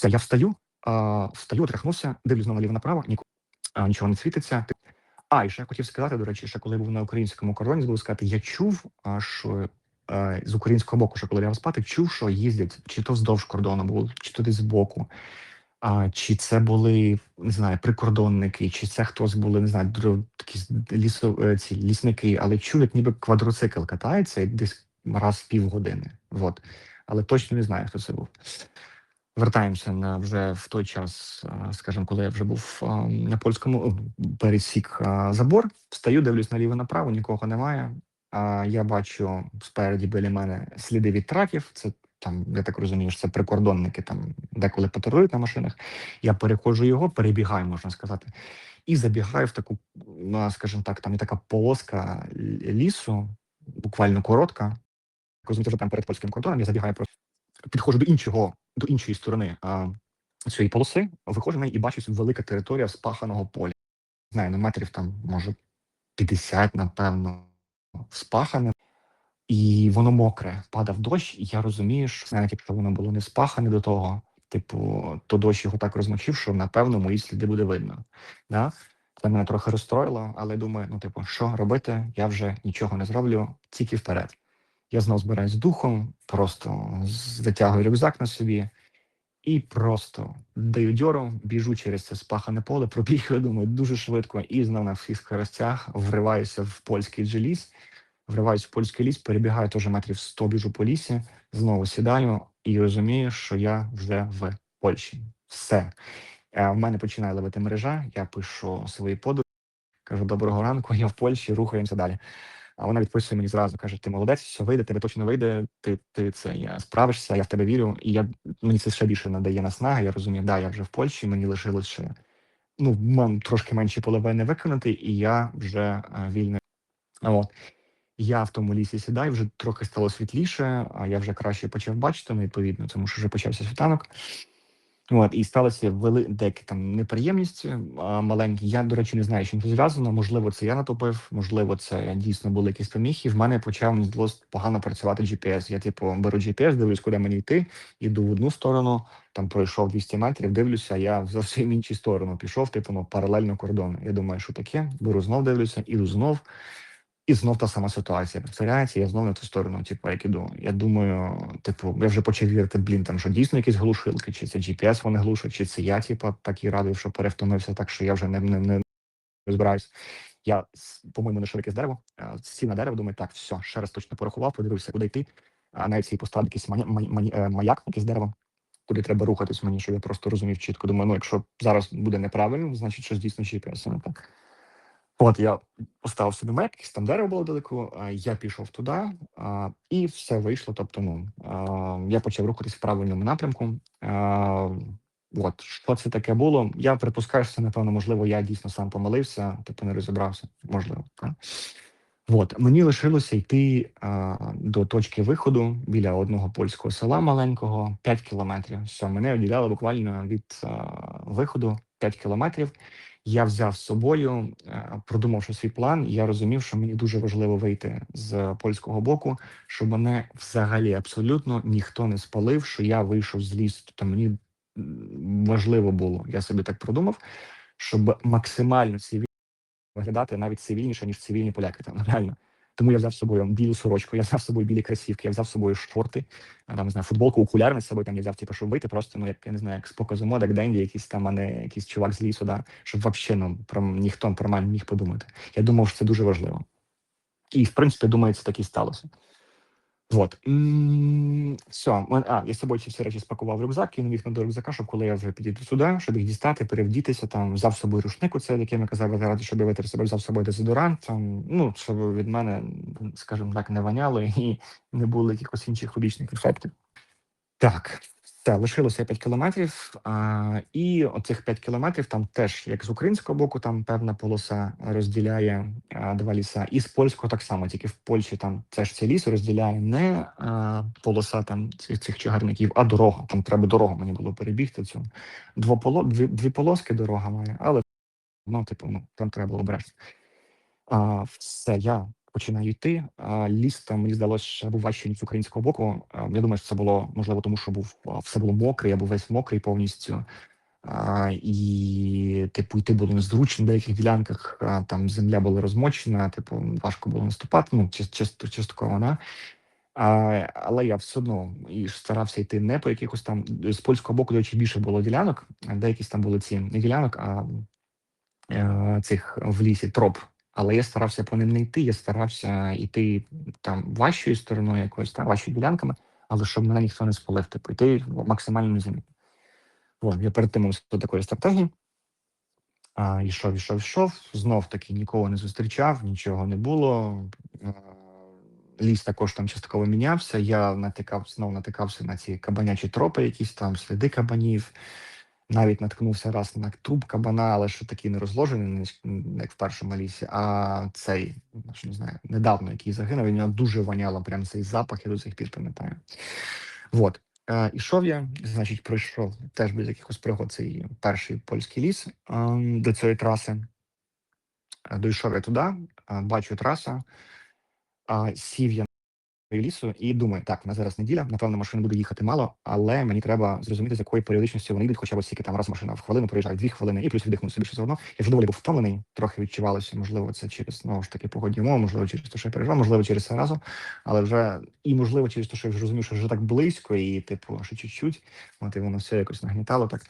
Все, я встаю, а, встаю, тряхнувся, дивлюсь наліво направо, ніко, а, нічого не світиться. А, і ще я хотів сказати, до речі, ще коли був на українському кордоні, забув сказати, я чув, що з українського боку, що коли я спати, чув, що їздять чи то вздовж кордону було, чи то десь збоку. А, чи це були не знаю, прикордонники, чи це хтось були, не знаю, такі лісо, е, ці лісники, але чув, як ніби квадроцикл катається десь раз в півгодини. Вот. Але точно не знаю, хто це був. Вертаємося на вже в той час, скажімо, коли я вже був на польському пересік забор. Встаю, дивлюсь наліво направо, нікого немає. Я бачу спереді біля мене сліди від траків. Це там, я так розумію, що це прикордонники там деколи патрулюють на машинах. Я переходжу його, перебігаю, можна сказати, і забігаю в таку, ну, скажімо так, там є така полоска лісу, буквально коротка. Розумієте, що там перед польським кордоном я забігаю просто підходжу до іншого, до іншої сторони а, цієї полоси, виходжу і бачу велика територія спаханого поля. Не знаю, на метрів там, може, 50, напевно, спахане. І воно мокре, падав дощ, і я розумію, що навіть якщо воно було не спахане до того, типу, то дощ його так розмочив, що напевно мої сліди буде видно. Да? Це мене трохи розстроїло, але думаю, ну, типу, що робити? Я вже нічого не зроблю, тільки вперед. Я знов збираюсь духом, просто з- витягую рюкзак на собі і просто даю дьору, біжу через це спахане поле, пробігаю, думаю, дуже швидко, і знов на всіх скоростях вриваюся в польський джеліс, вриваюся в польський ліс, перебігаю теж метрів 100, біжу по лісі, знову сідаю і розумію, що я вже в Польщі. Все. Е, В мене починає ловити мережа, я пишу свої подруги, кажу, доброго ранку, я в Польщі, рухаємося далі. А вона відписує мені зразу, каже: ти молодець, все вийде, тебе точно вийде, ти, ти це я справишся, я в тебе вірю. І я мені це ще більше надає наснаги. Я розумію, да, я вже в Польщі, мені лишилось ще ну, мам, трошки менші половини виконати, і я вже е, вільний. А От. Я в тому лісі сідаю, вже трохи стало світліше, а я вже краще почав бачити, ну, відповідно, тому що вже почався світанок. От, і сталося вели деякі там неприємності маленькі. Я, до речі, не знаю, чим це зв'язано. Можливо, це я натопив, можливо, це дійсно були якісь поміхи. В мене почав погано працювати GPS. Я, типу, беру GPS, дивлюсь, куди мені йти, іду в одну сторону, там пройшов 200 метрів, дивлюся, я зовсім іншу сторону пішов, типу, ну, паралельно кордону. Я думаю, що таке, беру знов дивлюся, іду знов. І знов та сама ситуація повторяється, я знов на ту сторону, типу, як іду. Я думаю, типу, я вже почав вірити, блін, там що дійсно якісь глушилки, чи це GPS вони глушать, чи це я, типу, так і радив, що перевтомився, так що я вже не, не, не розбираюсь. Я, по-моєму, знайшов якесь дерево, сів на дерево, думаю, так, все, ще раз точно порахував, подивився, куди йти. А навіть свій поставив якийсь е, маяк, якесь дерево, куди треба рухатись мені, щоб я просто розумів чітко. Думаю, ну якщо зараз буде неправильно, значить щось дійсно GPS не так. От я поставив собі мек, якесь там дерево було далеко, я пішов туди, і все вийшло. Тобто, ну я почав рухатись в правильному напрямку. От що це таке було? Я припускаю, що це, напевно, можливо, я дійсно сам помилився, тобто не розібрався. Можливо, так. От мені лишилося йти а, до точки виходу біля одного польського села маленького 5 кілометрів. Все, мене відділяли буквально від а, виходу 5 кілометрів. Я взяв з собою, е, продумавши свій план. Я розумів, що мені дуже важливо вийти з польського боку, щоб мене взагалі абсолютно ніхто не спалив, що я вийшов з лісу. Тобто мені важливо було, я собі так продумав, щоб максимально цивільно виглядати навіть цивільніше, ніж цивільні поляки. Там реально. Тому я взяв з собою білу сорочку, я взяв з собою білі кросівки, я взяв з собою шорти, там не знаю, футболку, окуляри з собою там я взяв, типу, щоб вийти просто, ну як я не знаю, як з показу як Денді, якийсь там, а якийсь чувак з лісу, да, щоб взагалі ну, про ніхто про нормально міг подумати. Я думав, що це дуже важливо. І в принципі, думаю, це так і сталося. Вот. М, Все, мен- а, я з собою ці всі речі спакував в рюкзак, кинув їх до рюкзака, щоб коли я вже підійду сюди, щоб їх дістати, перевдітися, там, взяв з собою рушник, оце, яким я казав, ради, щоб я витер себе, взяв з собою дезодорант, там, ну, щоб від мене, скажімо так, не воняло і не було якихось інших побічних ефектів. Так, все, лишилося 5 кілометрів, а, і оцих 5 кілометрів там теж, як з українського боку, там певна полоса розділяє два ліса, і з польського так само, тільки в Польщі там теж цей ліс розділяє не а, полоса там цих, цих чагарників, а дорога. Там треба дорогу мені було перебігти цю. Двополо, дві, дві полоски дорога має, але ну, типу, ну, там треба було обережно. А, все, я починаю йти. А, ліс там, мені здалося, ще був важче, ніж з українського боку. А, я думаю, що це було, можливо, тому що був, все було мокре, я був весь мокрий повністю. І, типу, йти було незручно в деяких ділянках, там земля була розмочена, типу, важко було наступати, ну, чисто, частково, да? А, але я все одно і старався йти не по якихось там з польського боку, до речі, більше було ділянок. а Деякісь там були ці не ділянок, а е, цих в лісі троп. Але я старався по ним не йти. Я старався йти там важчою стороною, якоюсь там важчою ділянками, але щоб мене ніхто не спалив, типу йти максимально незамітно. От, я перед тим до такої стратегії. А, ішов, ішов, ішов. Знов таки нікого не зустрічав, нічого не було. Ліс також там частково мінявся. Я натикав, знов натикався на ці кабанячі тропи, якісь там сліди кабанів. Навіть наткнувся раз на труп кабана, але що такий не розложений, як в першому лісі, а цей, що не знаю, недавно який загинув, він дуже воняло, прям цей запах, я до сих пір пам'ятаю. Вот. Ішов я, значить, пройшов теж без якихось пригод цей перший польський ліс е, до цієї траси. Дійшов я туди, бачу траса, сів я лісу і думаю, так, на зараз неділя, напевно, машин буде їхати мало, але мені треба зрозуміти, з якою періодичністю вони йдуть, хоча б стільки там раз машина в хвилину проїжджає, дві хвилини, і плюс віддихнути собі все одно. Я вже доволі був втомлений, трохи відчувалося, можливо, це через знову ж таки погодні умови, можливо, через те, що я переживав, можливо, через це разом, але вже і можливо через те, що я вже розумів, що вже так близько, і типу, що чуть-чуть, от і воно все якось нагнітало так.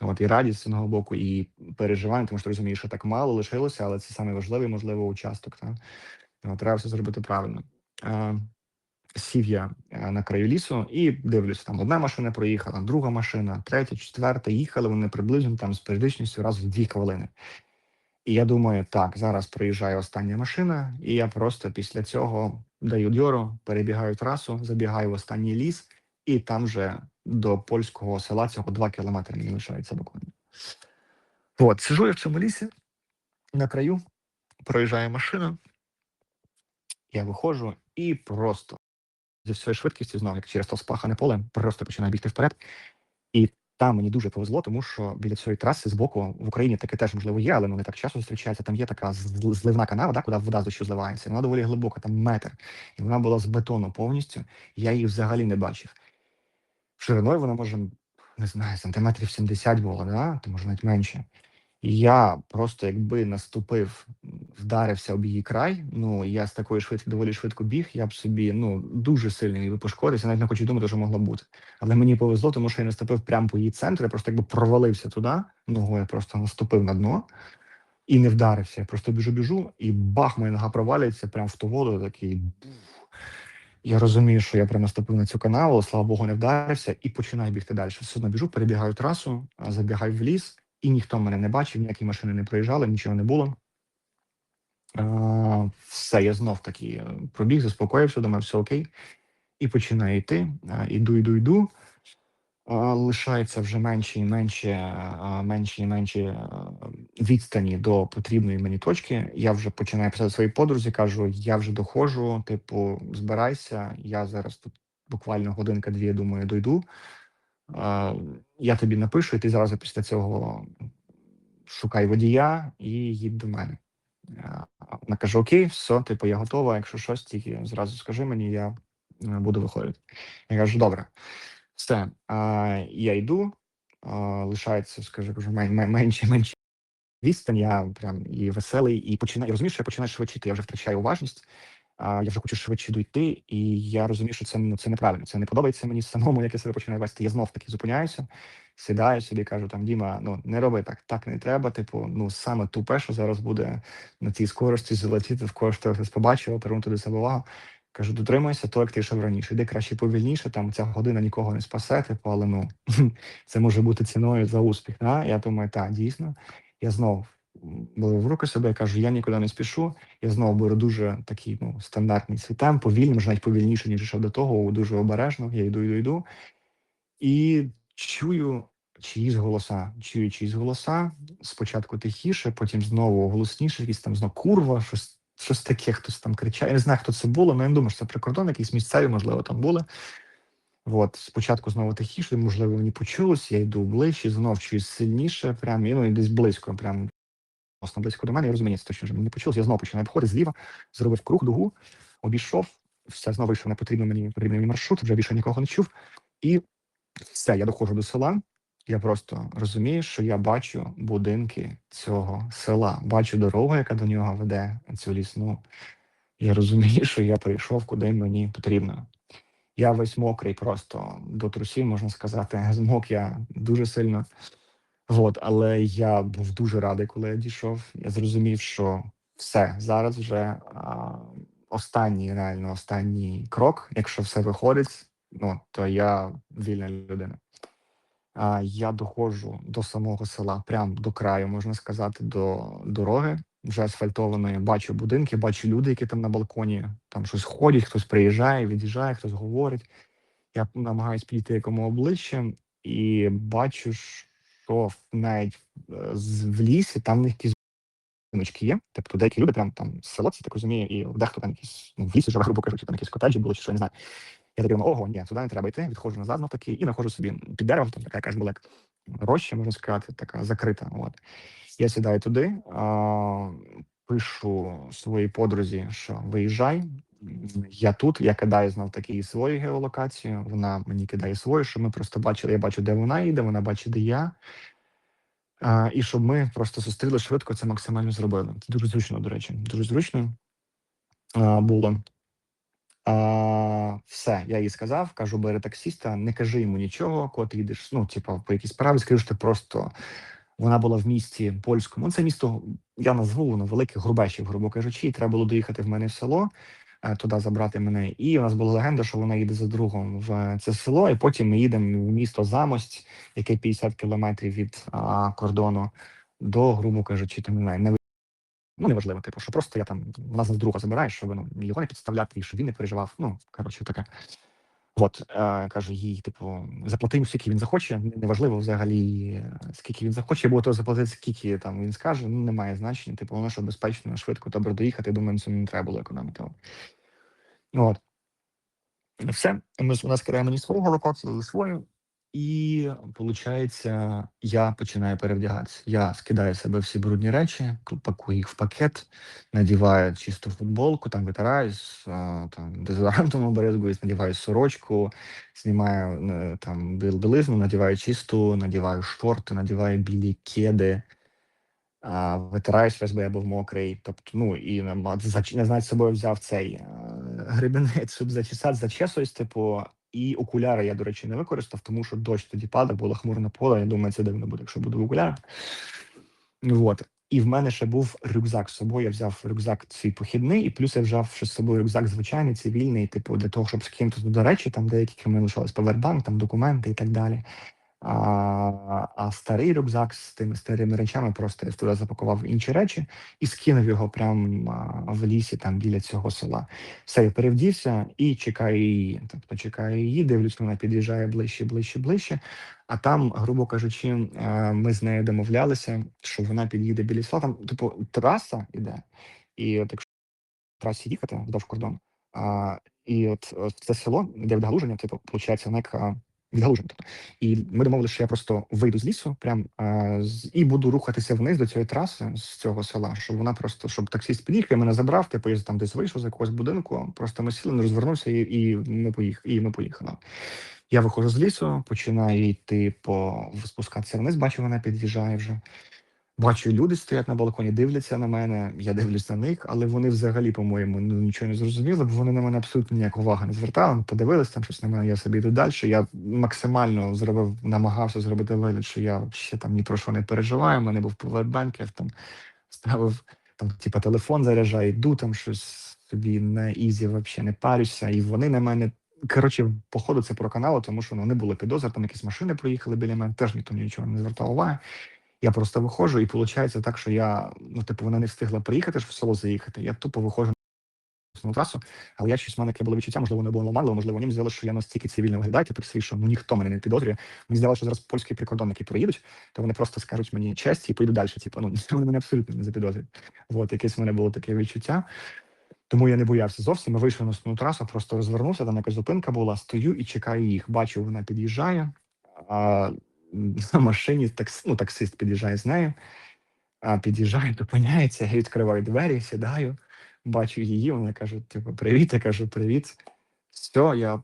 От і радість з одного боку, і переживання, тому що розумію, що так мало лишилося, але це саме важливий, можливо, участок. Та? Треба все зробити правильно. Сів я е, на краю лісу і дивлюся, там одна машина проїхала, друга машина, третя, четверта. Їхали вони приблизно там з періодичністю раз в дві хвилини. І я думаю, так, зараз проїжджає остання машина, і я просто після цього даю дьору, перебігаю трасу, забігаю в останній ліс, і там вже до польського села цього два кілометри мені лишається буквально. От, сижу я в цьому лісі на краю, проїжджає машина, я виходжу і просто зі всією швидкістю, знову як через то спахане поле, просто починаю бігти вперед. І там мені дуже повезло, тому що біля цієї траси з боку в Україні таке теж можливо є, але ну, не так часто зустрічається. Там є така зливна канава, да, куди вода з дощу зливається. Вона доволі глибока, там метр. І вона була з бетону повністю. Я її взагалі не бачив. Шириною вона може, не знаю, сантиметрів 70 була, да? то може навіть менше. Я просто якби наступив, вдарився об її край. Ну я з такої швидкості доволі швидко біг. Я б собі ну дуже сильно її пошкодився. Навіть не хочу думати, що могло бути. Але мені повезло, тому що я наступив прямо по її центру. Я просто якби провалився туди. Ногою просто наступив на дно і не вдарився. Я просто біжу, біжу, і бах, моя нога провалюється прямо в ту воду. Такий. Я розумію, що я прямо наступив на цю канаву, слава Богу, не вдарився, і починаю бігти далі. Все одно біжу, перебігаю трасу, забігаю в ліс, і ніхто мене не бачив, ніякі машини не проїжджали, нічого не було. Все, я знов таки е, пробіг, заспокоївся, думаю, все окей. І починаю йти. Іду, йду, йду. Лишається вже менше і менше, менше і менше відстані до потрібної мені точки. Я вже починаю писати своїй подрузі, кажу, я вже доходжу, типу, збирайся, я зараз тут буквально годинка-дві, думаю, дойду. Я тобі напишу, і ти зразу після цього шукай водія і їдь до мене. Вона каже: Окей, все, типу, я готова. Якщо щось, тільки зразу скажи мені, я е, буду виходити. Я кажу, добре, все. Я йду, лишається, скажу, кажу, мен- мен- менше, менше відстань. Я прям і веселий, і починаю. Я розумію, що я починаю швидшити, я вже втрачаю уважність. Я вже хочу швидше дойти, і я розумію, що це ну це неправильно. Це не подобається мені самому, як я себе починаю вести. Я знов таки зупиняюся, сідаю собі, кажу там Діма, ну не роби так, так не треба. Типу, ну саме тупе, що зараз буде на цій скорості залетіти, в кого ж ти побачив, привернути до себе увагу. Кажу, дотримайся то, як ти йшов раніше. Іди краще повільніше, там ця година нікого не спасе, типу, але ну це може бути ціною за успіх. Да? Я думаю, так, дійсно. Я знов в руки себе, кажу, я нікуди не спішу. Я знову беру дуже такий ну, стандартний свій темп, повільно, може навіть повільніше, ніж йшов до того, дуже обережно. Я йду, йду, йду. І чую чиїсь голоса. Чую чиїсь голоса. Спочатку тихіше, потім знову голосніше, якісь там знову курва, щось, щось таке, хтось там кричає. Я не знаю, хто це було, але я не думаю, що це прикордон, якісь місцеві, можливо, там були. От, спочатку знову тихіше, можливо, мені почулось, я йду ближче, знов чуюсь сильніше, прям і ну і десь близько, прям відносно близько до мене, я розумію, це точно мені не почулося. Я знову починаю обходити зліва, зробив круг, дугу, обійшов, все знову вийшов на потрібний мені потрібний мені маршрут, вже більше нікого не чув. І все, я доходжу до села. Я просто розумію, що я бачу будинки цього села, бачу дорогу, яка до нього веде цю лісну. Я розумію, що я прийшов, куди мені потрібно. Я весь мокрий, просто до трусів, можна сказати. Змок я дуже сильно. От, але я був дуже радий, коли я дійшов. Я зрозумів, що все зараз вже а, останній, реально останній крок. Якщо все виходить, ну то я вільна людина. А, я доходжу до самого села, прямо до краю, можна сказати, до дороги вже асфальтованої. Бачу будинки, бачу люди, які там на балконі там щось ходять, хтось приїжджає, від'їжджає, хтось говорить. Я намагаюсь підійти якому обличчям і бачу, що навіть е, в лісі там в них якісь будиночки є. Тобто деякі люди прям там село, це так розумію, і дехто там якісь ну, в лісі живе, грубо кажучи, там якісь котеджі були, чи що я не знаю. Я такий ого, ні, сюди не треба йти, відходжу назад навпаки, і знаходжу собі під деревом, там така якась була як роща, можна сказати, така закрита. От. Я сідаю туди, а, пишу своїй подрузі, що виїжджай. Я тут, я кидаю знов таки свою геолокацію. Вона мені кидає свою, що ми просто бачили. Я бачу, де вона їде, вона бачить, де я. А, і щоб ми просто зустріли швидко, це максимально зробили. Це дуже зручно, до речі. Дуже зручно а, було. А, все, я їй сказав, кажу, бери таксіста, не кажи йому нічого, коли ти їдеш, ну, типу, по якійсь справі, скажи, що ти просто вона була в місті польському. Ну, Це місто, я назву воно велике Грубешів, грубо кажучи, і треба було доїхати в мене в село, туди забрати мене. І у нас була легенда, що вона їде за другом в це село, і потім ми їдемо в місто Замость, яке 50 кілометрів від а, кордону до, грубо кажучи, там не Ну, неважливо, типу, що просто я там вона з друга забирає, щоб ну, його не підставляти, і щоб він не переживав. Ну, коротше, таке. От, е, каже їй, типу, заплати йому, скільки він захоче. Неважливо взагалі, е, скільки він захоче, бо то заплатити, скільки там він скаже, ну немає значення. Типу, воно що безпечно, швидко, добре доїхати. Думаю, це не треба було економити. От. Все. Ми з- нас скидає ні свого локацію, свою. І виходить, я починаю перевдягатися. Я скидаю себе всі брудні речі, пакую їх в пакет, надіваю чисту футболку, там витираюсь, там дезодорантом обризгуюсь, надіваю сорочку, знімаю е, там білизну, надіваю чисту, надіваю шорти, надіваю білі кеди, витираюсь весь, бо я був мокрий. Тобто, ну і не знаю, з собою взяв цей е, гребінець, щоб зачесати, зачесуюсь, типу. І окуляри я, до речі, не використав, тому що дощ тоді падав, було хмурне поле. Я думаю, це дивно буде, якщо буду в окулярах. От. І в мене ще був рюкзак з собою. Я взяв рюкзак свій похідний, і плюс я взяв ще з собою рюкзак звичайний, цивільний, типу, для того, щоб з ким-то туди речі, там деякі крім лишились павербанк, там документи і так далі. А, а старий рюкзак з тими старими речами просто я туди запакував інші речі і скинув його прямо в лісі, там біля цього села. Все, я перевдівся і чекаю її. Тобто чекаю її, дивлюсь, вона під'їжджає ближче, ближче, ближче. А там, грубо кажучи, е, ми з нею домовлялися, що вона під'їде біля села. Там, типу, траса іде, і от якщо трасі їхати вздовж кордону, і от, це село, де відгалуження, типу, виходить, воно як Тобто. І ми домовилися, що я просто вийду з лісу, прям а, з, і буду рухатися вниз до цієї траси з цього села, щоб вона просто, щоб таксіст під'їхав, мене забрав, типу, я там десь вийшов з якогось будинку, просто ми сіли, не розвернувся, і, і ми поїхали. І ми поїхали. Я виходжу з лісу, починаю йти по спускатися вниз, бачу, вона під'їжджає вже. Бачу, люди стоять на балконі, дивляться на мене, я дивлюсь на них, але вони взагалі, по-моєму, ну нічого не зрозуміли, бо вони на мене абсолютно ніякої уваги не звертали. Ну, Подивились там щось на мене, я собі йду далі. Я максимально зробив, намагався зробити вигляд, що я ще там ні про що не переживаю. У мене був повербанк, я там ставив там, типа, телефон заряджаю, йду там щось собі на ізі, взагалі не парюся, і вони на мене. Коротше, походу, це про канал, тому що ну, не було підозр, там якісь машини проїхали біля мене, теж ніхто нічого не звертав уваги. Я просто виходжу, і виходить так, що я, ну, типу, вона не встигла приїхати ж в село заїхати. Я тупо виходжу на трасу, але я щось в мене таке було відчуття, можливо, не було нормально, можливо, їм здалося, що я настільки цивільно виглядаю, типу, свій, що ну ніхто мене не підозрює. Мені здалося, що зараз польські прикордонники приїдуть, то вони просто скажуть мені честь і поїдуть далі. Типу, ну вони мене абсолютно не запідозрюють. От якесь в мене було таке відчуття. Тому я не боявся зовсім. Ми вийшли на основну трасу, просто розвернувся, там якась зупинка була, стою і чекаю їх. Бачу, вона під'їжджає. На машині такс, ну, таксист під'їжджає з нею. А, під'їжджає, зупиняється, я відкриваю двері, сідаю, бачу її, вона каже: типу, привіт. Я кажу, привіт. Все, я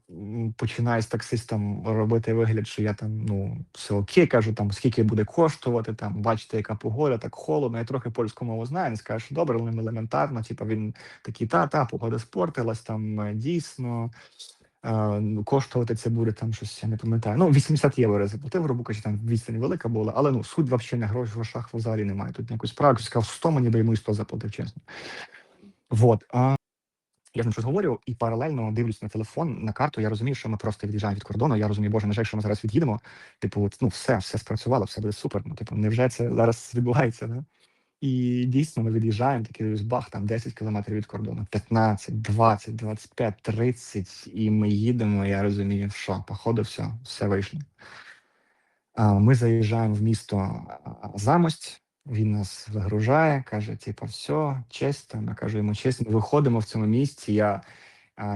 починаю з таксистом робити вигляд, що я там, ну, все окей, кажу, там, скільки буде коштувати, там, бачите, яка погода, так холодно. Я трохи польську мову знаю, він скаже, що добре, але елементарно. Типу, він такий, та, та, погода спортилась, там е, дійсно. Ну, Коштувати це буде там щось, я не пам'ятаю. Ну, 80 євро я заплатив, грубо кажучи, там відстань велика була, але ну суть взагалі не гроші в грошах взагалі немає. Тут якусь справу сказав 100 мені би йому і 100 заплатив, чесно. Вот. А, я з ним щось говорю і паралельно дивлюсь на телефон, на карту. Я розумію, що ми просто від'їжджаємо від кордону. Я розумію, боже, на жаль, що ми зараз від'їдемо. Типу, ну все, все спрацювало, все буде супер. Ну, типу, невже це зараз відбувається? Да? І дійсно ми від'їжджаємо, такий бах, там 10 кілометрів від кордону, 15, 20, 25, 30, і ми їдемо. Я розумію, що походу все, все вийшло. Ми заїжджаємо в місто Замость. Він нас вигружає, каже: типу, все, честь. Я кажу йому честь. Ми виходимо в цьому місці. Я,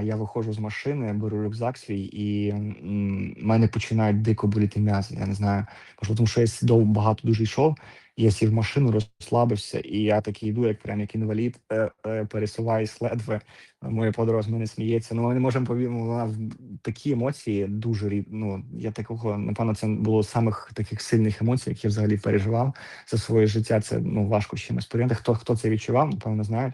я виходжу з машини, беру рюкзак свій, і м, мене починають дико боліти м'язи. Я не знаю, можливо, тому що я довго багато дуже йшов. Я сів в машину, розслабився, і я такий йду, як прям як інвалід, е, е, пересуваюсь ледве. Моя подруга з мене сміється. Ну ми не можемо повірити, вона в такі емоції дуже рід. Ну я такого напевно, це було з самих таких сильних емоцій, які я взагалі переживав за своє життя. Це ну важко з чимось порівняти. Хто хто це відчував, напевно, знають.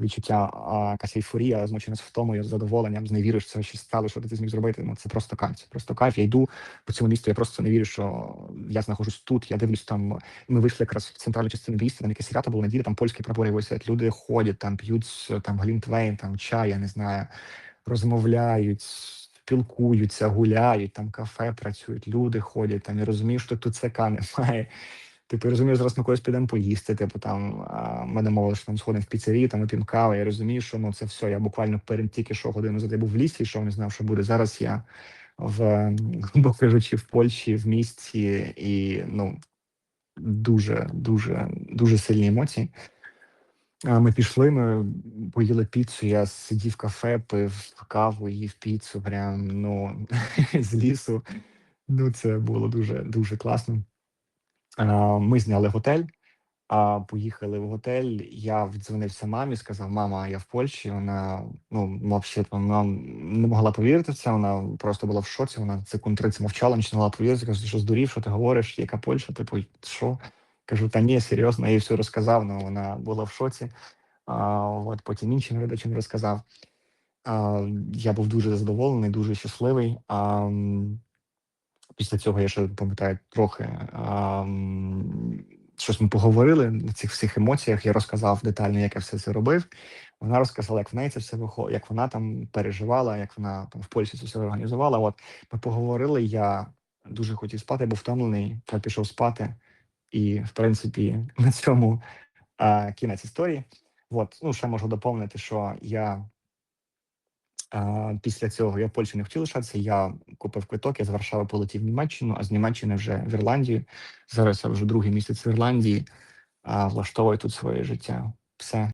Відчуття а, якась ейфорія, змоченість втомою, з задоволенням, з невіриш, це ще стало, що ти зміг зробити. Ну це просто кайф. Це просто кайф. Я йду по цьому місту. Я просто не вірю, що я знаходжусь тут. Я дивлюсь там. Ми вийшли якраз в центральну частину міста, там якесь свято було неділя, там польські прапори висять. Люди ходять, там п'ють там глінтвейн, там чай, я не знаю, розмовляють. Спілкуються, гуляють, там кафе працюють, люди ходять там. Я розумію, що тут ЦК немає. Типу, я розумію, зараз ми когось підемо поїсти. Типу, там а, мене мовили, що там сходимо в піцерію, там вип'ємо каву. Я розумію, що ну це все. Я буквально перед тільки що годину за був в лісі, йшов, не знав, що буде. Зараз я в грубо кажучи, в Польщі, в місті, і ну дуже, дуже, дуже сильні емоції. Ми пішли, ми поїли піцу. Я сидів в кафе, пив каву, їв піцу. Прям ну з лісу. Ну, це було дуже дуже класно. А, Ми зняли готель, поїхали в готель. Я віддзвонився мамі, сказав: Мама, я в Польщі. Вона ну взагалі вона не могла повірити в це. Вона просто була в шоці. Вона секунд 30 мовчала, могла повірити. Каже, що здурів, що ти говориш, яка Польща? Типу, що? Кажу, та ні, серйозно, я їй все розказав, але вона була в шоці. А, От потім іншим глядачам розказав. А, Я був дуже задоволений, дуже щасливий. А, Після цього я ще пам'ятаю трохи. Щось ми поговорили на цих всіх емоціях. Я розказав детально, як я все це робив. Вона розказала, як в неї це все виходить, як вона там переживала, як вона там в Польщі це все організувала. От ми поговорили. Я дуже хотів спати, був втомлений. Я пішов спати. І, в принципі, на цьому а, кінець історії. От, ну, ще можу доповнити, що я після цього я в Польщі не хотів лишатися. Я купив квиток, я з Варшави полетів в Німеччину, а з Німеччини вже в Ірландію. Зараз я вже другий місяць в Ірландії, влаштовую тут своє життя. Все.